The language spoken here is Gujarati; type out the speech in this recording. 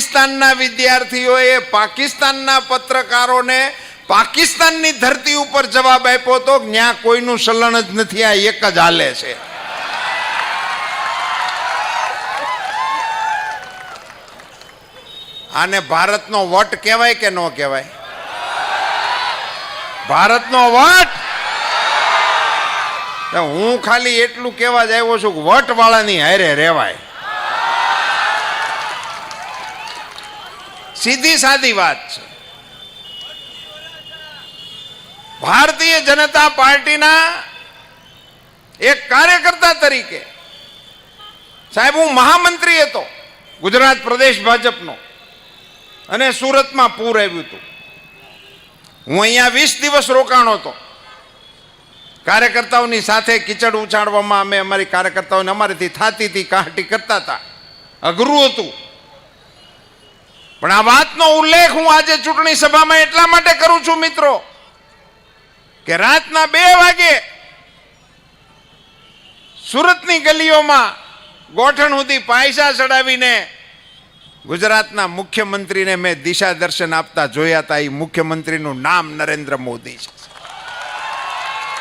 પાકિસ્તાનના વિદ્યાર્થીઓએ પાકિસ્તાનના પત્રકારોને પાકિસ્તાનની ધરતી ઉપર જવાબ આપ્યો તો ત્યાં કોઈનું સલણ જ નથી, આ એક જ હાલે છે. આને ભારતનો વટ કહેવાય કે ન કહેવાય? ભારતનો વટ? હું ખાલી એટલું કહેવા જ આવ્યો છું વટ વાળાની હારે રહેવાય. સીધી સાદી વાત છે. ભારતીય જનતા પાર્ટીના એક કાર્યકર્તા તરીકે, સાહેબ હું મહામંત્રી હતો, ગુજરાત પ્રદેશ ભાજપનો, અને સુરતમાં પૂર આવ્યું હતું. હું અહીંયા વીસ દિવસ રોકાણો હતો. કાર્યકર્તાઓની સાથે કિચડ ઉછાળવામાં અમે અમારી કાર્યકર્તાઓને અમારીથી હતી કાહટી કરતા હતા. અઘરું હતું. પણ આ વાતનો ઉલ્લેખ હું આજે ચૂંટણી સભામાં એટલા માટે કરું છું, મિત્રો, કે રાતના બે વાગે સુરતની ગલીઓમાં ગોઠણ સુધી પાયસા ચડાવીને ગુજરાતના મુખ્યમંત્રીને મેં દિશા દર્શન આપતા જોયા હતા એ મુખ્યમંત્રીનું નામ નરેન્દ્ર મોદી છે.